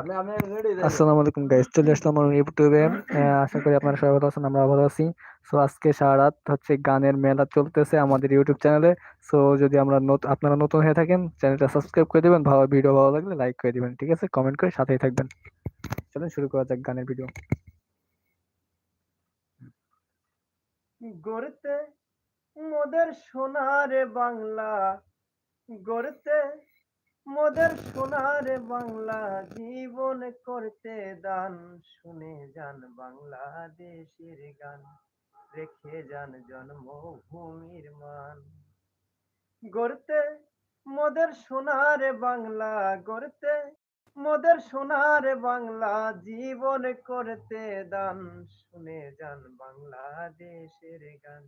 আমি আমি আসসালামু আলাইকুম গাইস চলে আসলাম আমার ইউটিউবে আশা করি আপনারা সবাই ভালো আছেন আমরা ভালো আছি। সো আজকে সারা রাত হচ্ছে গানের মেলা চলতেছে আমাদের ইউটিউব চ্যানেলে সো যদি আমরা আপনারা নতুন হয়ে থাকেন চ্যানেলটা সাবস্ক্রাইব করে দিবেন। ভালো ভিডিও ভালো লাগলে লাইক করে দিবেন ঠিক আছে? কমেন্ট করে সাথেই থাকবেন। চলুন শুরু করা যাক গানের ভিডিও গড়তে মোদের সোনারে বাংলা গড়তে মোদের সোনারে বাংলা জীবন করতে দান। শুনে যান বাংলাদেশের গান, রেখে যান জন্মভূমির মান। গড়তে মোদের সোনারে বাংলা, গড়তে মোদের সোনারে বাংলা জীবন করতে দান। শুনে যান বাংলাদেশের গান,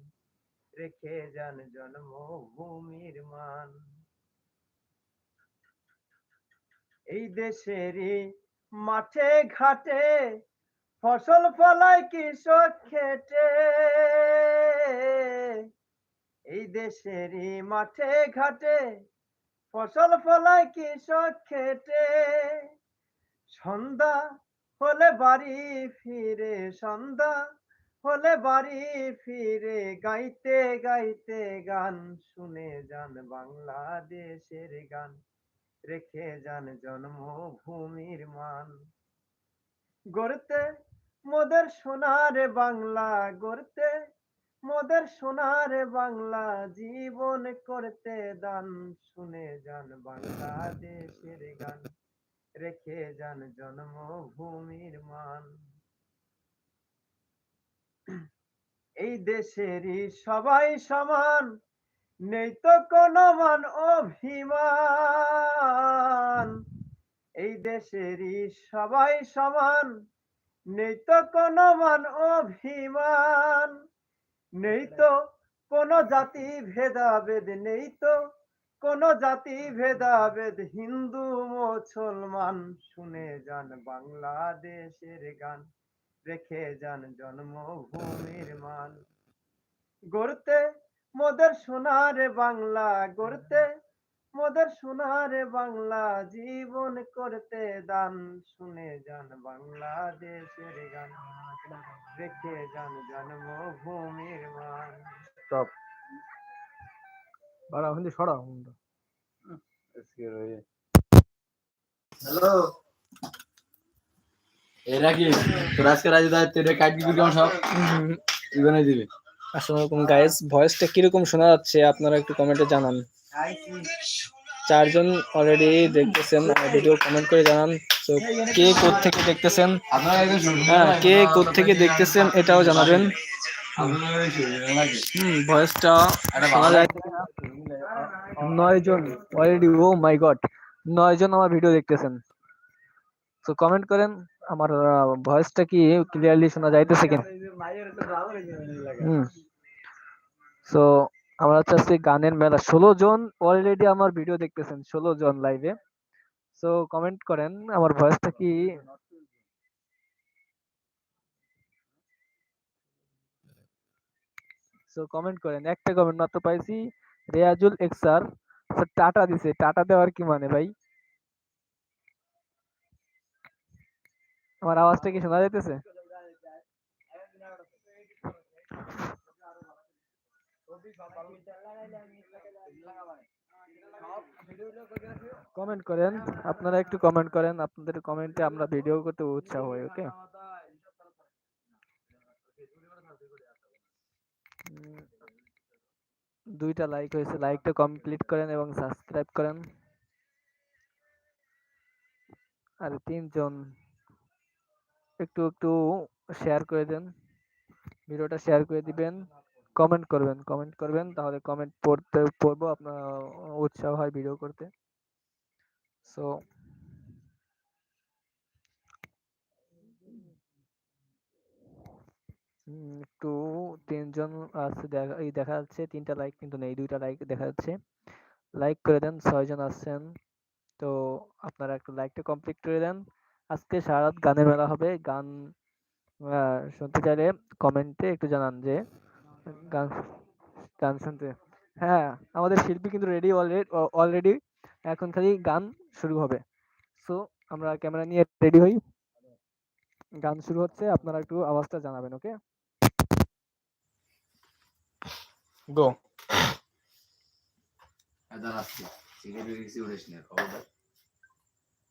রেখে যান জন্মভূমির মান। এই দেশেরই মাঠে ঘাটে ফসল ফলায় কৃষক খেটে। এই দেশেরই মাঠে ঘাটে ফসল ফলায় কৃষক খেটে। সন্ধ্যা হলে বাড়ি ফিরে, সন্ধ্যা হলে বাড়ি ফিরে, গাইতে গাইতে গান শুনে যান বাংলাদেশের গান। রেখে যান জন্মভূমির মান। গড়তে মোদের সোনারে বাংলা, গড়তে মোদের সোনারে বাংলা, জীবন করতে দান শুনে যান বাংলাদেশের গান। রেখে যান জন্মভূমির মান। এই দেশেরই সবাই সমান নেই তো কোনো মান অভিমান। এই দেশেরই সবাই সমান, নেই তো কোনো মান অভিমান। নেই তো কোনো জাতি ভেদাভেদ, নেই তো কোনো জাতি ভেদাভেদ। হিন্দু, মুসলমান, শুনে যান বাংলাদেশের গান, রেখে যান জন্মভূমির মান। গড়তে মোদের সোনারে বাংলা গড়তে মোদের সোনারে বাংলা জীবন করতে দান। শুনে যান বাংলাদেশের গান রেখে যান জন্মভূমির মান। স্টপ। বাড়াও হিন্দি সরাও হ্যালো। এরা কি তোর আজকে রাজু দায়িত্ব এটা কাটবি কি কেমন সব? জীবনে দিবে। আসসালামু আলাইকুম গাইস ভয়েসটা কীরকম শোনা যাচ্ছে, আপনারা একটু কমেন্টে জানান। চারজন অলরেডি দেখতেছেন ভিডিও কমেন্ট করে জানান তো কে থেকে দেখতেছেন? হ্যাঁ কে থেকে দেখতেছেন, এটাও জানাবেন। হুম ভয়েসটা শোনা যায় নয় জন অলরেডি ও মাই গড নয় জন আমার ভিডিও দেখতেছেন। তো কমেন্ট করেন আমার ভয়েসটা কি ক্লিয়ারলি শোনা যাইতেছে কিনা? সো আমরা হচ্ছে আজকে গানের মেলা। ষোলো জন অলরেডি আমার ভিডিও দেখতেছেন, ষোলো জন লাইভে সো কমেন্ট করেন, আমার ভয়েসটা কি? সো কমেন্ট করেন, একটা কমেন্ট মাত্র পাইছি। রেয়াজুল এক্সার টাটা দিছে। টাটা দেওয়ার কি মানে ভাই? আমার আওয়াজটা কি শোনা যাইতেছে? কমেন্ট করেন, আপনারা একটু কমেন্ট করেন, আপনাদের কমেন্টে আমরা ভিডিও করতে উৎসাহ হই, ওকে? দুইটা লাইক হয়েছে লাইকটা কমপ্লিট করেন এবং সাবস্ক্রাইব করেন। আর তিনজন। একটু একটু শেয়ার করে দেন। ভিডিওটা শেয়ার করে দিবেন। কমেন্ট করবেন কমেন্ট করবেন, তাহলে কমেন্ট পড়তে, পড়ব। আপনার উৎসাহ হয় ভিডিও করতে। সো একটু তিনজন আছে দেখা, এই দেখা যাচ্ছে। তিনটা লাইক কিন্তু নেই, দুইটা লাইক দেখা যাচ্ছে। লাইক করে দেন, ছয়জন আসছেন। তো আপনারা একটু লাইকটা কমপ্লিট করে দেন। আজকে সারা রাত গানের মেলা হবে। গান শুনতে চাইলে কমেন্টে একটু জানান যে গান গান শুনতে। হ্যাঁ আমাদের শিল্পী কিন্তু রেডি অলরেডি অলরেডি এখন খালি গান শুরু হবে। সো আমরা ক্যামেরা নিয়ে রেডি হই। গান শুরু হচ্ছে আপনারা একটু আওয়াজটা জানাবেন ওকে গো দাঁড়া আসছি সিগারেট না খবরদার।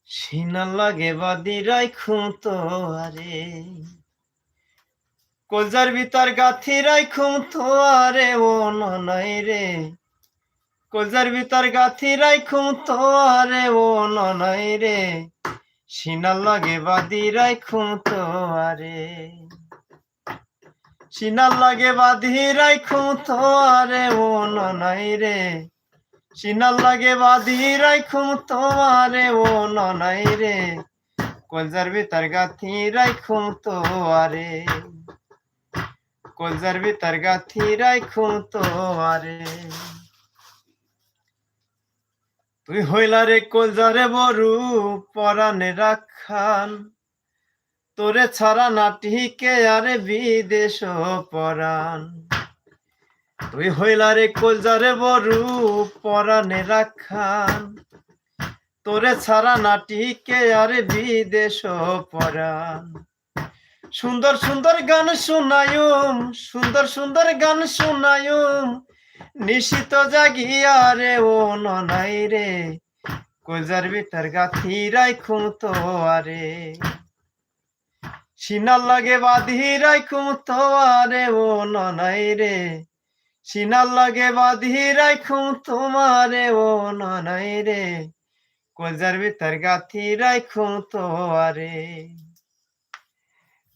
সিনা লাগে বাদি রাইখুম তো, আরে। কলজার ভিতর গাথি রাইখুম তো, আরে, ও ননাই রে। কলজার ভিতর গাথি রাইখুম তো, আরে, ও ননাই রে। সিনা লাগে বাদি রাইখুম তো, আরে। সিনা লাগে বাদি রাইখুম তো, আরে, ও ননাই রে। সিনার লাগে বাঁধি রাইখুম তোমারে, ও ননাই রে। কলজার ভিতর গাথি রাইখুম তোয়ারে কলজার ভিতর গাথি রাইখুম তোয়ারে তুই হইলা রে কলজারে বড়ু পরানে রাখান তোরে ছাড়া নাটিকে আরে বিদেশ পরাণ। তুই হইলা রে কলজারে বড়ু পরানে রাখান তোরে ছাড়া নাটিকে আরে বিদেশ পরাণ সুন্দর সুন্দর গান শোনায়ুম, সুন্দর সুন্দর গান শোনায়ুম। নিশিত জাগিয়া রে, ও ননাই রে, কলজার ভিতর গাথি রাইখুম তো আরে। সিনার লাগে বাঁধি রাইখুম তো আরে, ও ননাই রে সিনার লাগে বাঁধি রাইখুম তোমারে ও ননাই রে। কলজার ভিতর গাথি রাইখুম তো আরে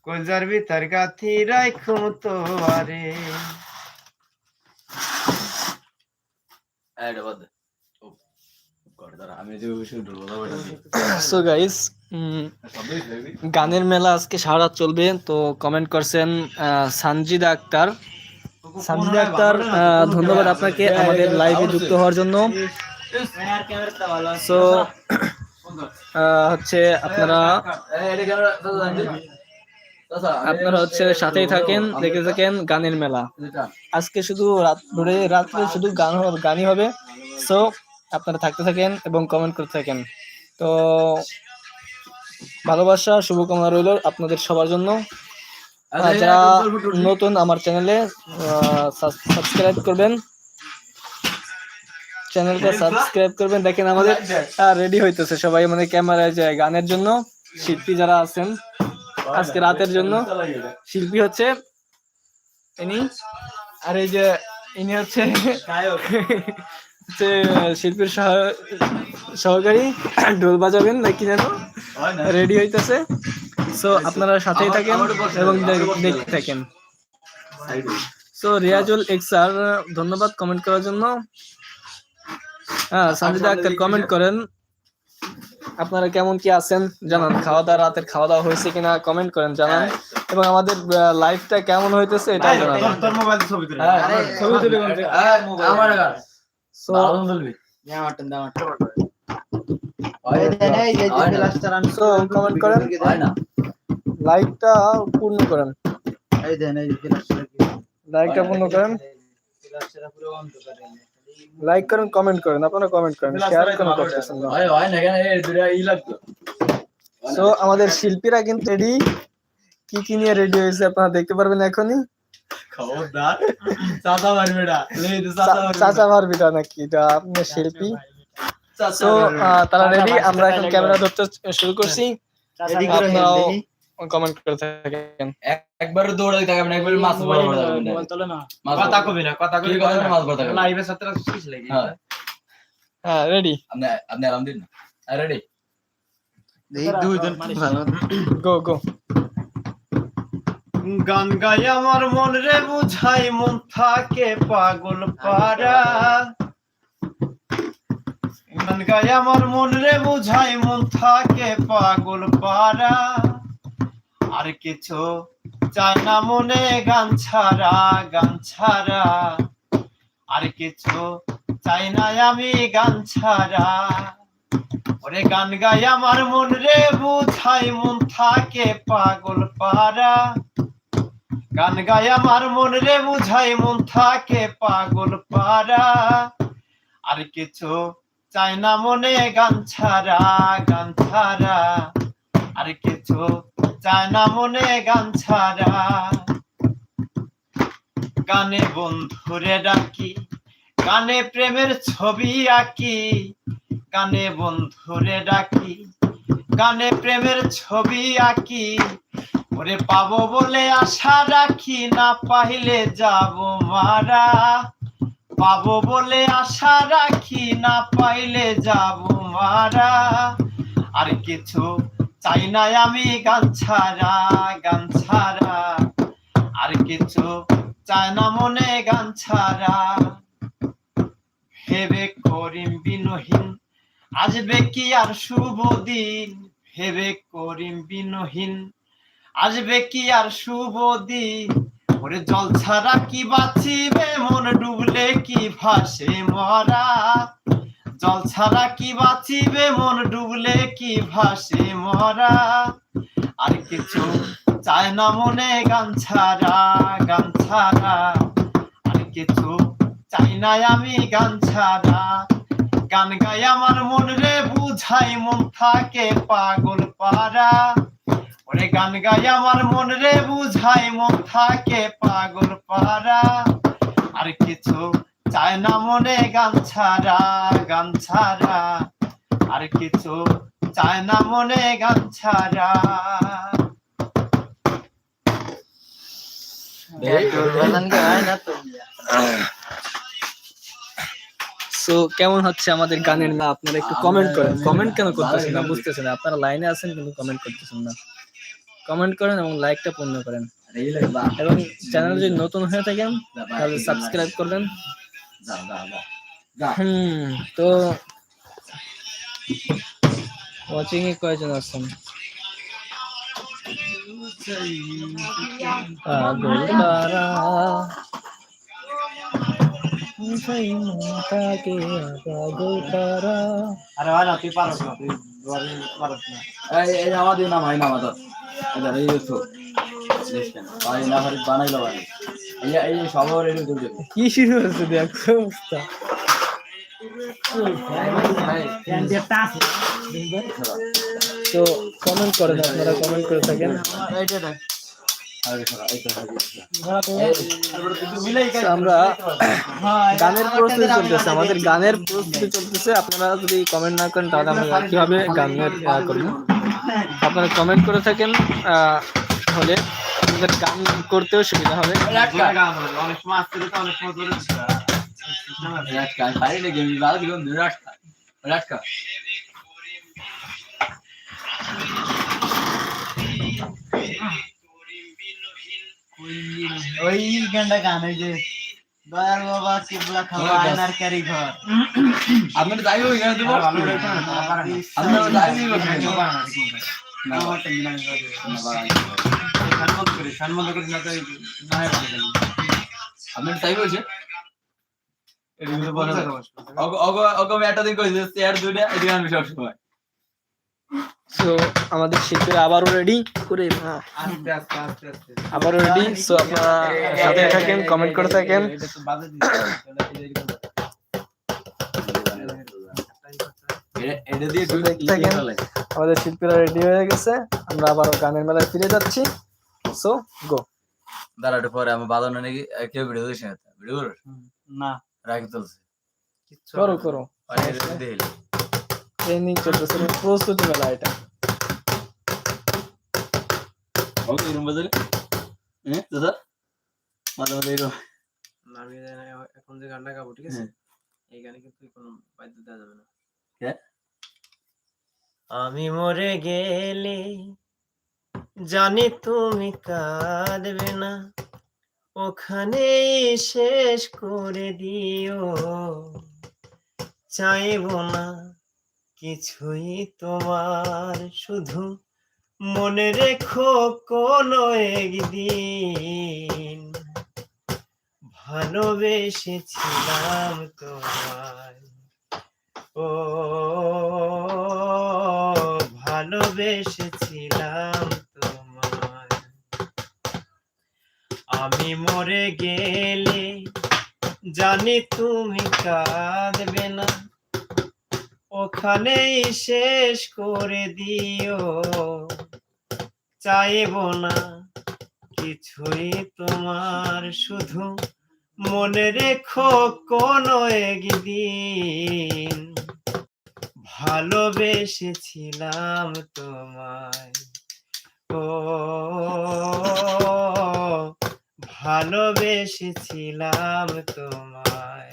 কলজার ভিতর গাথি রাইখুম তো আরে সো গাইস গানের মেলা আজকে সারা চলবে তো কমেন্ট করছেন আহ, সানজিদা আক্তার। সানজিদা আক্তার ধন্যবাদ আপনাকে আমাদের লাইভে যুক্ত হওয়ার জন্য। সো হচ্ছে আপনারা আপনারা হচ্ছে সাথেই থাকেন দেখতে থাকেন গানের মেলা। আজকে শুধু রাত ধরে রাত্রে শুধু গান গানই হবে। সো আপনারা থাকতে থাকেন এবং কমেন্ট করতে থাকেন। তো ভালোবাসা শুভকামনা রইল আপনাদের সবার জন্য। যারা নতুন আমার চ্যানেলে সাবস্ক্রাইব করবেন। চ্যানেলটা সাবস্ক্রাইব করবেন। দেখেন আমাদের রেডি হইতেছে সবাই মানে ক্যামেরায় যায় গানের জন্য শিল্পী যারা আছেন আজকে রাতের জন্য। শিল্পী হচ্ছে ইনি। আর এই যে ইনি হচ্ছে হচ্ছে শিল্পীর সহকারী ঢোল বাজাবেন নাকি যেন? রেডি হইতেছে। সো আপনারা সাথেই থাকেন এবং দেখ- দেখতে থাকেন। সো রিয়াজুল এক্সার ধন্যবাদ কমেন্ট করার জন্য। হ্যাঁ সঞ্জিদা আক্তার কমেন্ট করেন। আপনারা কেমন কি আছেন জানান। খাওয়া দাওয়া রাতের খাওয়া দাওয়া হয়েছে কিনা কমেন্ট করেন জানান। এবং আমাদের লাইফটা কেমন হইতেছে এটাও জানান। ছবি তুলে হ্যাঁ? আমার লাইকটা পূর্ণ করেন লাইকটা পূর্ণ করেন লাইক করেন কমেন্ট করেন আপনারা কমেন্ট করেন শেয়ার কেন করতেছেন না কেন এই দুটা ই লাগতো সো আমাদের শিল্পীরা কিন্তু রেডি কি কি নিয়ে রেডি হয়েছে আপনারা দেখতে পারবেন এখনই? খবরদার। চাচা মারবে চাচা মারবে নাকি? এটা আপনার শিল্পী। তারা রেডি আমরা এখন ক্যামেরা ধরতে শুরু করছি। আপনারাও কমেন্ট করে থাকেন। একবার দৌড়ে থাকবে একবার মাছ বড় বড় যাবে না কথা কবি না কথা কবি কথা মাছ বড় থাকবে। লাইভে সাথে শিস লাগি হ্যাঁ। হ্যাঁ রেডি আপনি আপনি আরাম দিন না। রেডি গো গো গান গাই আমার মন রে বুঝাই, মন থাকে পাগল পারা গান গাই আমার মন রে বুঝাই, মন থাকে পাগল পারা আর কিছু চাই না মনে, গান ছাড়া গান ছাড়া। আর কিছু চাই না আমি, গান ছাড়া। ওরে গান গাই আমার মন রে বুঝাই, মন থাকে পাগল পারা গান গাই আমার মন রে বুঝাই মন থাকে পাগল পারা আর কিছু চাই না মনে গান ছাড়া গান ছাড়া। আর কিছু চায় না মনে গান ছাড়া। গানে বন্ধুরে ডাকি, গানে প্রেমের ছবি আঁকি। গানে বন্ধুরে ডাকি, গানে প্রেমের ছবি আঁকি। ওরে পাবো বলে আশা রাখি না পাইলে যাব মারা। পাবো বলে আশা রাখি না পাইলে যাব মারা। আর কিছু চাই না আমি গান ছাড়া গান ছাড়া। আর কিছু চায় না মনে গান ছাড়া। ভেবে করিম বিনহীন, আসবে কি আর শুভ দিন? হেবে করিম বিনহীন আসবে কি আর শুভ দিন? ওরে জল ছাড়া কি বাঁচিবে? মন ডুবলে কি ভাসে মরা জল ছাড়া কি বাঁচিবে? মন ডুবলে কি ভাসে মরা আর কিছু চায় না মনে গান ছাড়া গান ছাড়া। আর কিছু চাই না আমি গান ছাড়া। গান গাই আমার মন রে, বুঝাই মন থাকে পাগল পারা ওরে গান গাই আমার মন রে বুঝাই মন থাকে পাগল পারা আর কিছু চায় না মনে গান ছাড়া গান ছাড়া। আর কিছু চায় না মনে গান ছাড়া। সো কেমন হচ্ছে আমাদের গানের না? আপনারা একটু কমেন্ট করেন। কমেন্ট কেন করতেছেন না? বুঝতেছেন আপনারা লাইনে আছেন কিন্তু কমেন্ট করতেছেন না। কমেন্ট করেন এবং লাইকটা পূর্ণ করেন। এবং চ্যানেল যদি নতুন হয়ে থাকেন তাহলে সাবস্ক্রাইব করবেন হুম তো ওয়াচিং এ কয়জন আছেন পাগল তারা সেই মনটাকে পাগল তারা আরে ভাই না তুই পারস না তুই পারস না। এই আমাদের নাম হয় না আমাদের এই বানাইলো এই এই সবার এই কি শুরু হচ্ছে দেখো অবস্থা? তো কমেন্ট করেন আপনারা কমেন্ট করে থাকেন। আমরা গানের প্রস্তুতি চলতেছে আমাদের গানের প্রস্তুতি চলতেছে। আপনারা যদি কমেন্ট না করেন তাহলে আমরা কীভাবে গানের করব? আপনারা কমেন্ট করে থাকেন আহ, হলে আমাদের গান করতেও সুবিধা হবে। অনেক সময় আসতে অনেক সময় ধরে ওই গানটা গান ওই যে দয়াল বাবা কিবলা খাওয়া আয়নার ক্যারি ঘর আপনার যাই দেবো। ভালো না, যাই করি, করি তাই। অগ অগ অগ আমি একটা দিন কইছি চেয়ার দুইটা এদিকে আমি সব সময় সো আমাদের শিল্পীরা আবারও রেডি করে আস্তে। আবারও রেডি সো আপনারা সাথে থাকেন কমেন্ট করে থাকেন। আমাদের শিল্পীরা রেডি হয়ে গেছে। আমরা আবারও গানের মেলায় ফিরে যাচ্ছি। সো গো দাঁড়াটা পরে আমি বাজানো নাকি কেউ ভিডিও দিস না ভিডিও না। রাখি তুলছে। করো করো। ট্রেনিং চলতেছে প্রস্তুতি মেলা এটা। ওকে এরকম বাজারে। হ্যাঁ দাদা? মাঝে মাঝে আমি এখন যে গানটা গাবো ঠিক আছে? এই গানে কিন্তু কোনো বাদ্য দেওয়া যাবে না। কে? আমি মরে গেলে জানি তুমি কাঁদবে না। ওখানে শেষ করে দিও। চাইব না কিছুই তোমার শুধু মনে রেখো কোনো একদিন। ভালোবেসেছিলাম তোমায়। ও, ভালোবেসেছিলাম তোমায়। আমি মরে গেলে জানি তুমি কাঁদবে না। ওখানেই শেষ করে দিও। চাইব না কিছুই তোমার, শুধু মনে রেখো কোনো একদিন। ভালোবেসেছিলাম তোমায়। ও, ভালোবেসেছিলাম তোমায়।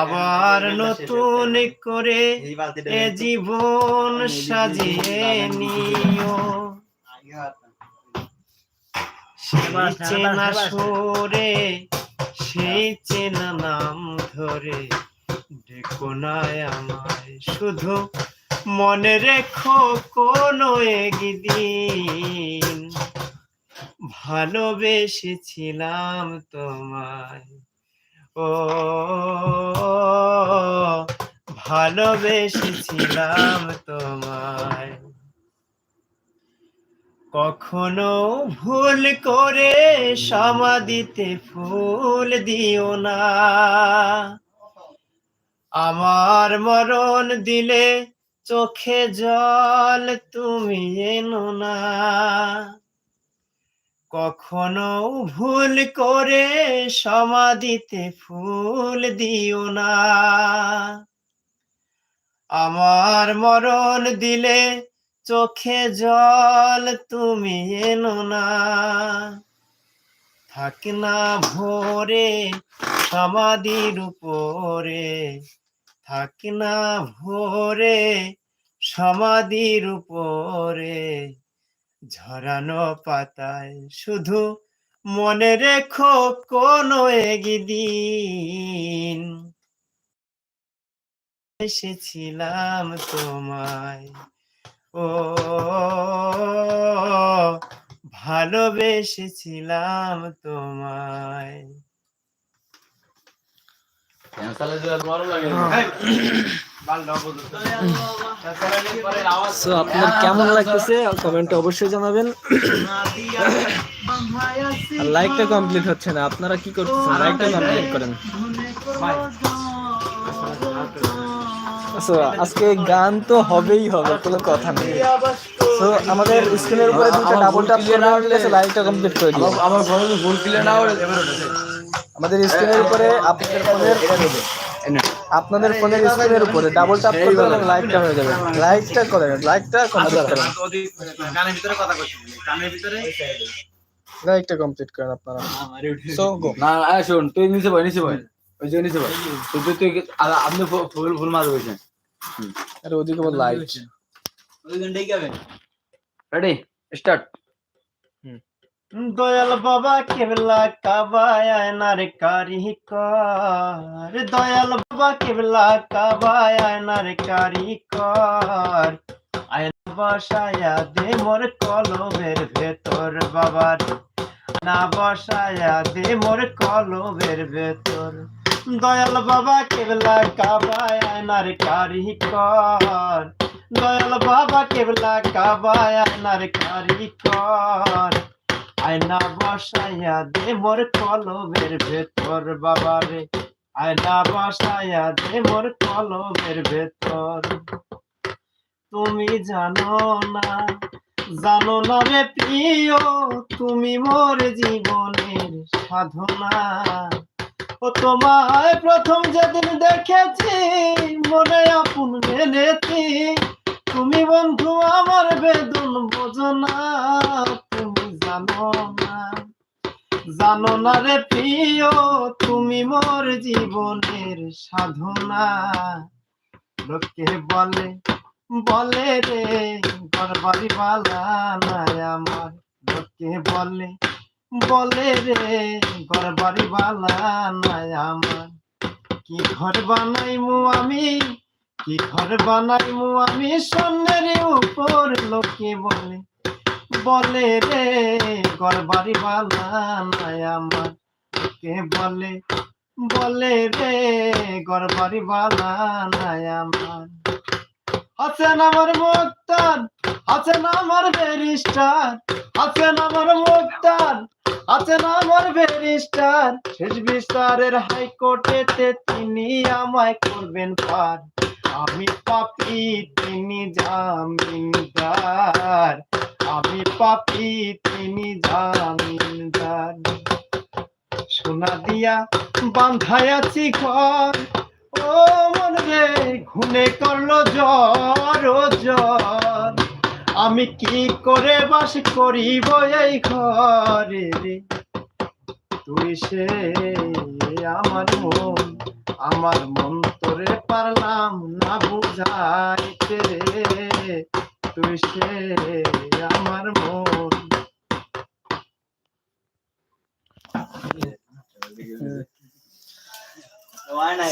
আবার নতুন করে এ জীবন সাজিয়ে নিও। সেই চেনা সুরে, সেই চেনা নাম ধরে দেখো না আমায়, শুধু মনে রেখো কোনো একদিন। ভালোবেসেছিলাম তোমায় ও ভালোবেসেছিলাম তোমায়। কখনো ভুল করে সমাধিতে ফুল দিও না। আমার মরণ দিলে চোখে জল তুমি এনো না। কখনো ভুল করে সমাধিতে ফুল দিও না। আমার মরণ দিলে চোখে জল তুমি এনো না। থাক না ভোরে সমাধির উপরে, থাক না ভোরে সমাধির উপরে। ঝরানো পাতায় শুধু মনে রেখো কোনো একদিন। এসেছিলাম তোমায় ও ভালোবেসেছিলাম তোমায় ক্যান্সালে যে আর বড় লাগে সো আপনার কেমন লাগতেছে? কমেন্টে অবশ্যই জানাবেন। লাইকটা কমপ্লিট হচ্ছে না। আপনারা কি করতেছেন? লাইকটা কমপ্লিট করেন। সো আজকে গান তো হবেই হবে কোনো কথা নেই। সো আমাদের স্ক্রিনের উপরে দুটো ডাবল ট্যাপ করে লাইকটা কমপ্লিট করে দিও। আমার ফোনে ফুল ক্লিয়ার না হলে আমাদের স্ক্রিনের উপরে আপনাদের ফোনের আপনাদের ফোনের স্ক্রিনের উপরে ডাবল ট্যাপ করে দিলে লাইকটা হয়ে যাবে। লাইকটা করেন লাইকটা কমপ্লিট করেন। গানের ভিতরে কথা কইছি। গানের ভিতরে লাইকটা কমপ্লিট করেন আপনারা। সো গো না আয় শোন তুই নিচে বয় নিচে বয়। ওই যে নিচে বয়। তুই তুই তুই আপনি ফুল ফুল মারবে বলছেন আরে ওদিকে বল লাইক রেডি স্টার্ট দয়াল বাবা, কেবলা কাবায় নারে কারি কর। দয়াল বাবা, কেবলা কাবায় নারে কারি কর। আয়না বসায়া দে মোর কলবের ভেতর বাবার। না বসায়া দে মোর কলবের ভেতর। দয়াল বাবা, কেবলা কাবায় নারে কারি কর। দয়াল বাবা, কেবলা কাবায় নারে কারি কর। আয়না বসাইয়া মোর কলবের ভেতর বাবা বাবারে। আয়না বসাইয়া মোর কলবের ভেতর। তুমি জানো না জানো না রে প্রিয়, তুমি মোর জীবনের সাধনা। ও তোমায় প্রথম যেদিন দেখেছি, মনে আপন মেনেছি। তুমি বন্ধু আমার বেদন বোঝো না জানো না রে প্রিয়, তুমি মোর জীবনের সাধনা। লোকে বলে বলে রে গরবারি বালা নাই আমার। লোকে বলে বলে রে গরবারি বালা নাই আমার। কি ঘর বানাইমু আমি, কি ঘর বানাইমু আমি? স্বর্ণের উপর লোকে বলে বলে রে ঘর বাড়ি বানায় আমার। কে বলে বলে রে ঘর বাড়ি বানায় আমার। আছেন আমার মুক্তার, আছেন আমার ব্যারিস্টার, আছেন আমার মুক্তার, আছেন আমার ব্যারিস্টার। শেষ বিচারের হাইকোর্টেতে তিনি আমায় করবেন পার। আমি পাপি, তিনি জামিনদার। আমি পাপি, তিনি জামিনদার। সোনা দিয়া বান্ধায় আছি ঘর। ও মন রে ঘুনে করল জ্বর, ও জ্বর। আমি কি করে বাস করিব এই ঘরে রে? তুই সে আমার মন আমার মন তোরে পারলাম না বুঝাইতে রে। তুই সে আমার মন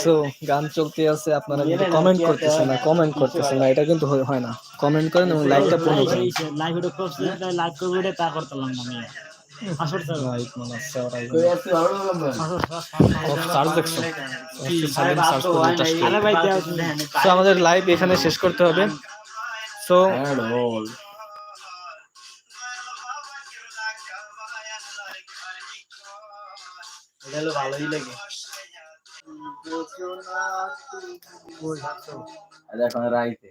সো গান চলতে আছে আপনারা কিন্তু কমেন্ট করতেছেন না কমেন্ট করতেছেন না এটা কিন্তু হয়- হয় না কমেন্ট করেন এবং লাইকটা পূর্ণ করেন লাইভ ভিডিও করছি লাইভ করব এটা তা করতাম না আমি মানে আমাদের লাইভ এখানে শেষ করতে হবে হলো ভালোই লাগে। এখন রাইতে।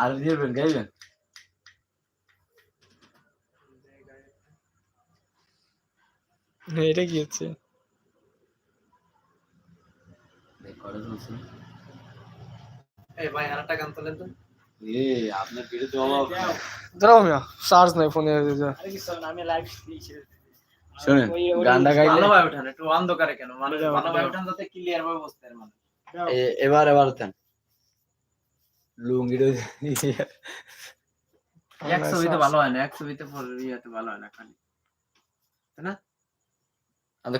আর দিবেন গাইবেন? এটা কি হচ্ছে? করে চলছে এই ভাই আরেকটা গান তোলেন তো। এ আপনার ভিডিও তো অভাব দাঁড়াও মিয়া চার্জ নাই ফোনে আরে কি স্যার আমি লাইভ দিয়েছি। শুনেন গানটা গাইলে ভালোভাবে উঠান একটু অন্ধকারে কেন? মানুষ ভালোভাবে উঠান যাতে ক্লিয়ার ভাবে বুঝতে পারে মানুষ। এবার এবার লুঙ্গি এক ছবিতে ভালো হয় না এক ছবিতে ইয়েতে ভালো হয় না খালি।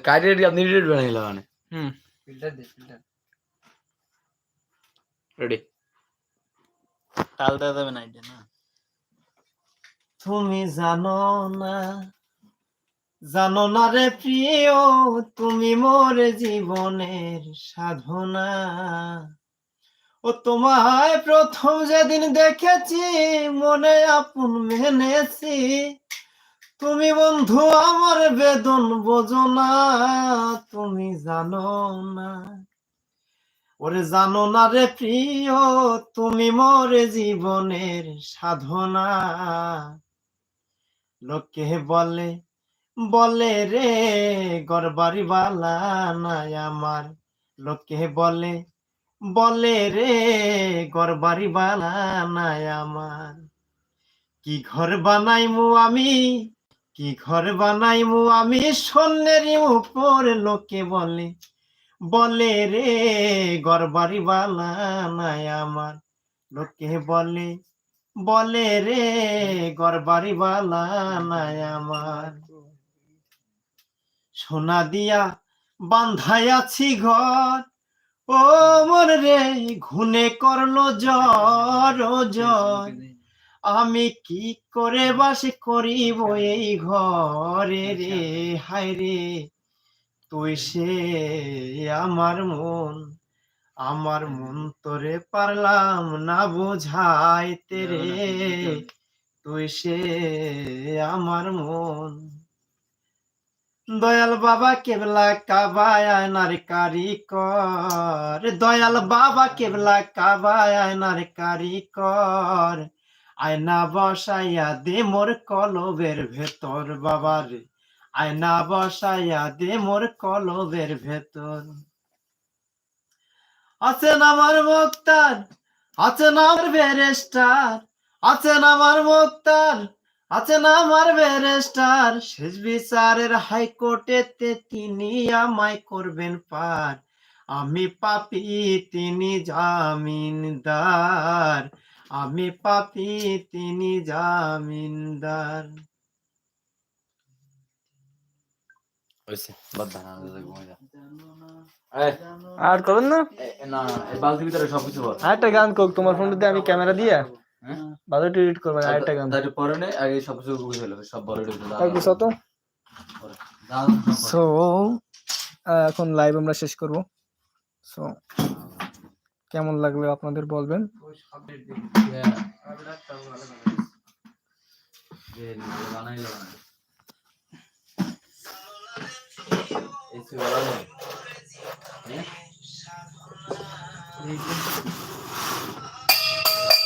কারিয়ার আপনি রেড বানাইলা মানে। হুম। ফিল্টার দে ফিল্টার রেডি তাল দেওয়া যাবে না এটা না? তুমি জানো না জানো না রে প্রিয় তুমি মোর জীবনের সাধনা। ও তোমায় প্রথম যেদিন দেখেছি মনে আপন মেনেছি। তুমি বন্ধু আমার বেদন বোঝো না তুমি জানো না। ওরে জানো না রে প্রিয়, তুমি মোর জীবনের সাধনা। লোকে বলে বলে রে গরবারি বালা নাই আমার। লোকে বলে বলে রে গরবারি বালা নাই আমার। কি ঘর বানাইমু আমি, কি ঘর বানাইমু আমি, স্বর্ণের উপর। লোকে বলে বলে, রে গরবারি বালা নাই আমার। লোকে বলে বলে, রে গরবারি বালা নাই আমার। সোনা দিয়া বান্ধাই আছি ঘর। ও মন রে ঘুনে করল জ্বর জ্বর। আমি কি করে বাস করিব এই ঘরে রে? হায় রে। তুই সে আমার মন আমার মন তোরে পারলাম না বোঝাইতে রে। তুই সে আমার মন। দয়াল বাবা কেবলা কাবায় আয়নার কারিকর। দয়াল বাবা কেবলা কাবায় আয়নার কারিকর। আয়না বসাইয়া দে মোর কলবের ভেতর বাবার। আয়না বসাইয়া দে মোর কলবের ভেতর। আছেন আমার মুক্তার আছেন আমার বেরেস্টার আছেন আমার মুক্তার আছেন আমার বেরেস্টার শেষ বিচারের হাইকোর্টেতে তিনি আমায় করবেন পার। আমি পাপি, তিনি জামিনদার। আমি পাপি, তিনি জামিনদার হয়েছে বাদ দাও না দাদা ঘুমিয়ে যা এই, আর করুন না। এ, না না, এই বালতির ভিতরে সবকিছু ভর। আরেকটা গান কোক তোমার ফোনটাতে আমি ক্যামেরা দিয়ে। বাজারটা এডিট করবেন আরেকটা গান। তারপরে পরে নে আগে সব বড় ভিতরে তাই কি সত সো এখন লাইভ আমরা শেষ করব। সো কেমন লাগল আপনাদের বলবেন? বানাইলো। না এই সুগার